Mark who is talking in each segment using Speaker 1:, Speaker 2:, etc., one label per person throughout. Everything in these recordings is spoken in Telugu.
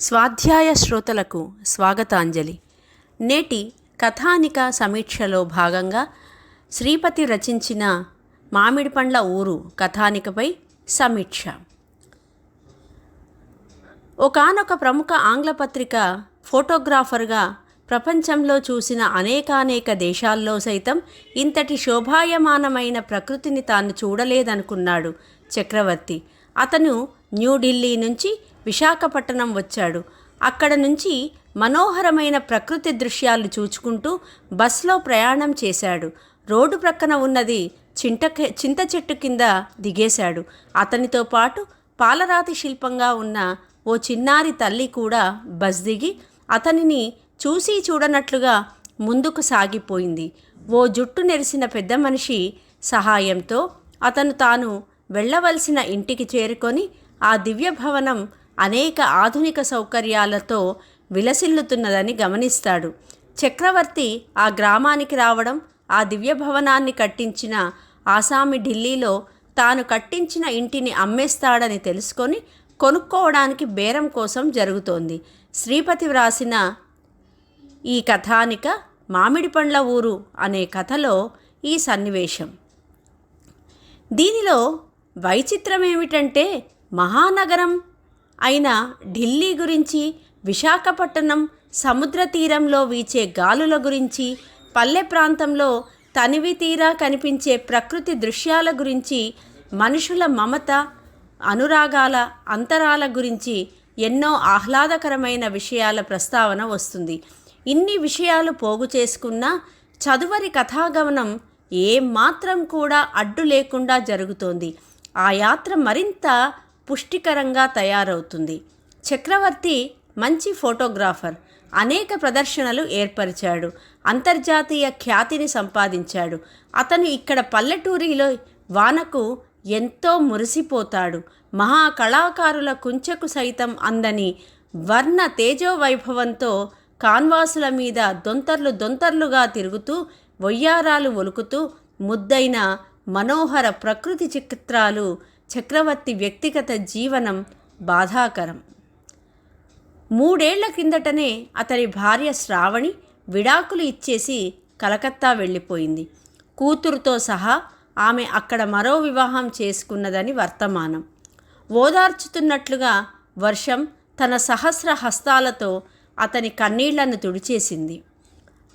Speaker 1: స్వాధ్యాయ శ్రోతలకు స్వాగతాంజలి. నేటి కథానిక సమీక్షలో భాగంగా శ్రీపతి రచించిన మామిడి పండ్ల ఊరు కథానికపై సమీక్ష. ఒకానొక ప్రముఖ ఆంగ్ల పత్రిక ఫోటోగ్రాఫర్గా ప్రపంచంలో చూసిన అనేకానేక దేశాల్లో సైతం ఇంతటి శోభాయమానమైన ప్రకృతిని తాను చూడలేదనుకున్నాడు చక్రవర్తి. అతను న్యూఢిల్లీ నుంచి విశాఖపట్నం వచ్చాడు. అక్కడ నుంచి మనోహరమైన ప్రకృతి దృశ్యాలు చూచుకుంటూ బస్లో ప్రయాణం చేశాడు. రోడ్డు ప్రక్కన ఉన్నది చింట చింత చెట్టు కింద దిగేశాడు. అతనితో పాటు పాలరాతి శిల్పంగా ఉన్న ఓ చిన్నారి తల్లి కూడా బస్ దిగి అతనిని చూసి చూడనట్లుగా ముందుకు సాగిపోయింది. ఓ జుట్టు నెరిసిన పెద్ద మనిషి సహాయంతో అతను తాను వెళ్ళవలసిన ఇంటికి చేరుకొని ఆ దివ్య భవనం అనేక ఆధునిక సౌకర్యాలతో విలసిల్లుతున్నదని గమనిస్తాడు. చక్రవర్తి ఆ గ్రామానికి రావడం ఆ దివ్య భవనాన్ని కట్టించిన ఆసామి ఢిల్లీలో తాను కట్టించిన ఇంటిని అమ్మేస్తాడని తెలుసుకొని కొనుక్కోవడానికి బేరం కోసం జరుగుతోంది. శ్రీపతి వ్రాసిన ఈ కథానిక మామిడి పండ్ల ఊరు అనే కథలో ఈ సన్నివేశం. దీనిలో వైచిత్రం ఏమిటంటే మహానగరం అయిన ఢిల్లీ గురించి విశాఖపట్నం సముద్ర తీరంలో వీచే గాలుల గురించి పల్లె ప్రాంతంలో తనివి తీరా కనిపించే ప్రకృతి దృశ్యాల గురించి మనుషుల మమత అనురాగాల అంతరాల గురించి ఎన్నో ఆహ్లాదకరమైన విషయాల ప్రస్తావన వస్తుంది. ఇన్ని విషయాలు పోగు చేసుకున్న చదువరి కథాగమనం ఏమాత్రం కూడా అడ్డు లేకుండా జరుగుతోంది. ఆ యాత్ర మరింత పుష్టికరంగా తయారవుతుంది. చక్రవర్తి మంచి ఫోటోగ్రాఫర్. అనేక ప్రదర్శనలు ఏర్పరిచాడు. అంతర్జాతీయ ఖ్యాతిని సంపాదించాడు. అతను ఇక్కడ పల్లెటూరిలో వానకు ఎంతో మురిసిపోతాడు. మహా కళాకారుల కుంచెకు సైతం అందని వర్ణ తేజో వైభవంతో కాన్వాసుల మీద దొంతర్లు దొంతర్లుగా తిరుగుతూ వొయ్యారాలు ఒలుకుతూ ముద్దైన మనోహర ప్రకృతి చిత్రాలు చక్రవర్తి వ్యక్తిగత జీవనం బాధాకరం. మూడేళ్ళ కిందటనే అతని భార్య శ్రావణి విడాకులు ఇచ్చేసి కలకత్తా వెళ్ళిపోయింది. కూతురుతో సహా ఆమె అక్కడ మరో వివాహం చేసుకున్నదని వర్తమానం. ఓదార్చుతున్నట్లుగా వర్షం తన సహస్ర హస్తాలతో అతని కన్నీళ్ళను తుడిచేసింది.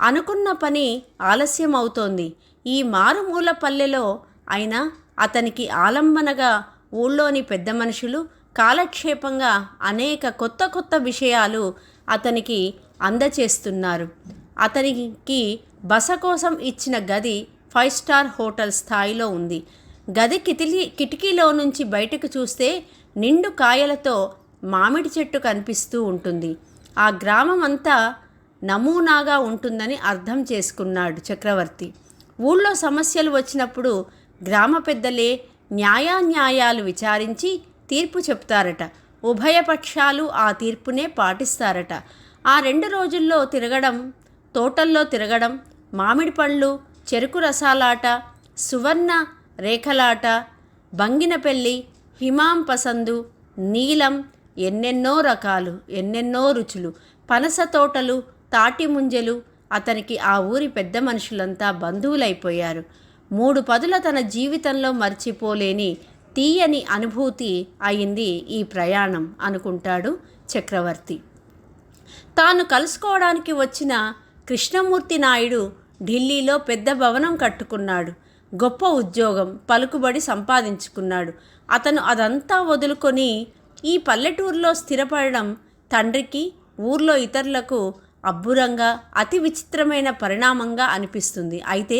Speaker 1: అనుకున్న పని ఆలస్యం అవుతోంది ఈ మారుమూల పల్లెలో అయినా అతనికి ఆలంబనగా ఊళ్ళోని పెద్ద మనుషులు కాలక్షేపంగా అనేక కొత్త కొత్త విషయాలు అతనికి అందచేస్తున్నారు. అతనికి బస కోసం ఇచ్చిన గది ఫైవ్ స్టార్ హోటల్ స్థాయిలో ఉంది. గది కితిలి కిటికీలో నుంచి బయటకు చూస్తే నిండు కాయలతో మామిడి చెట్టు కనిపిస్తూ ఉంటుంది. ఆ గ్రామం అంతా నమూనాగా ఉంటుందని అర్థం చేసుకున్నాడు చక్రవర్తి. ఊళ్ళో సమస్యలు వచ్చినప్పుడు గ్రామ పెద్దలే న్యాయాన్యాయాలు విచారించి తీర్పు చెప్తారట. ఉభయపక్షాలు ఆ తీర్పునే పాటిస్తారట. ఆ రెండు రోజుల్లో తిరగడం తోటల్లో తిరగడం మామిడి పళ్ళు చెరుకు రసాలాట సువర్ణ రేఖలాట బంగినపల్లి హిమాం పసందు నీలం ఎన్నెన్నో రకాలు ఎన్నెన్నో రుచులు పనస తోటలు తాటి ముంజలు అతనికి ఆ ఊరి పెద్ద మనుషులంతా బంధువులైపోయారు. మూడు పదుల తన జీవితంలో మర్చిపోలేని తీయని అనుభూతి అయింది ఈ ప్రయాణం అనుకుంటాడు చక్రవర్తి. తాను కలుసుకోవడానికి వచ్చిన కృష్ణమూర్తి నాయుడు ఢిల్లీలో పెద్ద భవనం కట్టుకున్నాడు. గొప్ప ఉద్యోగం పలుకుబడి సంపాదించుకున్నాడు. అతను అదంతా వదులుకొని ఈ పల్లెటూరులో స్థిరపడడం తండ్రికి ఊర్లో ఇతరులకు అబ్బురంగా అతి విచిత్రమైన పరిణామంగా అనిపిస్తుంది. అయితే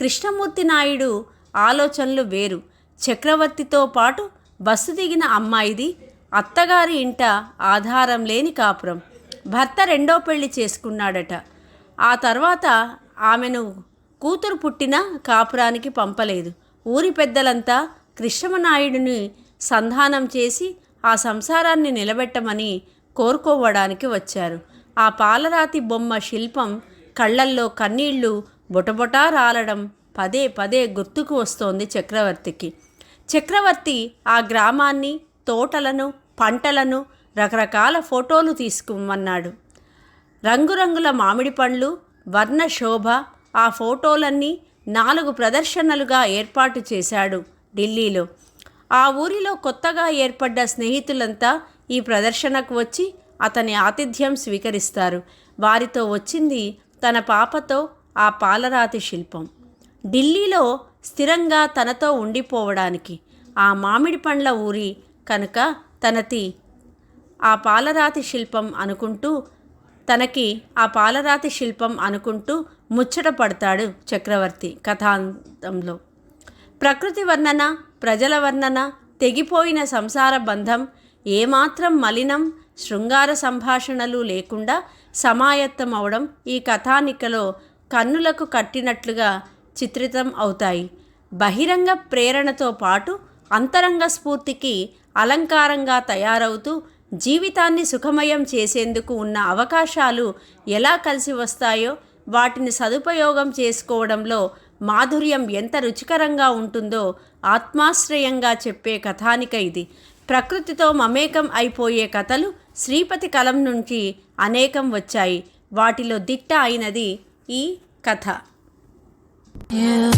Speaker 1: కృష్ణమూర్తి నాయుడు ఆలోచనలు వేరు. చక్రవర్తితో పాటు బస్సు దిగిన అమ్మాయిది అత్తగారి ఇంట ఆధారం లేని కాపురం. భర్త రెండో పెళ్ళి చేసుకున్నాడట. ఆ తర్వాత ఆమెను కూతురు పుట్టిన కాపురానికి పంపలేదు. ఊరి పెద్దలంతా కృష్ణమనాయుడిని సంధానం చేసి ఆ సంసారాన్ని నిలబెట్టమని కోరుకోవడానికి వచ్చారు. ఆ పాలరాతి బొమ్మ శిల్పం కళ్ళల్లో కన్నీళ్ళు బొటబొటా రాలడం పదే పదే గుర్తుకు వస్తోంది చక్రవర్తికి. చక్రవర్తి ఆ గ్రామాన్ని తోటలను పంటలను రకరకాల ఫోటోలు తీసుకుమన్నాడు. రంగురంగుల మామిడి పండ్లు వర్ణ శోభ ఆ ఫోటోలన్నీ నాలుగు ప్రదర్శనలుగా ఏర్పాటు చేశాడు ఢిల్లీలో. ఆ ఊరిలో కొత్తగా ఏర్పడ్డ స్నేహితులంతా ఈ ప్రదర్శనకు వచ్చి అతని ఆతిథ్యం స్వీకరిస్తారు. వారితో వచ్చింది తన పాపతో ఆ పాలరాతి శిల్పం. ఢిల్లీలో స్థిరంగా తనతో ఉండిపోవడానికి ఆ మామిడి పండ్ల ఊరి కనుక తనతి ఆ పాలరాతి శిల్పం అనుకుంటూ తనకి ఆ పాలరాతి శిల్పం అనుకుంటూ ముచ్చట పడతాడు చక్రవర్తి కథాంతంలో. ప్రకృతి వర్ణన ప్రజల వర్ణన తెగిపోయిన సంసార బంధం ఏమాత్రం మలినం శృంగార సంభాషణలు లేకుండా సమాయత్తం అవడం ఈ కథానికలో కన్నులకు కట్టినట్లుగా చిత్రితం అవుతాయి. బహిరంగ ప్రేరణతో పాటు అంతరంగ స్ఫూర్తికి అలంకారంగా తయారవుతూ జీవితాన్ని సుఖమయం చేసేందుకు ఉన్న అవకాశాలు ఎలా కలిసి వస్తాయో వాటిని సదుపయోగం చేసుకోవడంలో మాధుర్యం ఎంత రుచికరంగా ఉంటుందో ఆత్మాశ్రయంగా చెప్పే కథానిక ఇది. ప్రకృతితో మమేకం అయిపోయే కథలు శ్రీపతి కలం నుంచి అనేకం వచ్చాయి. వాటిలో దిట్ట అయినది ఈ కథ
Speaker 2: Yeah.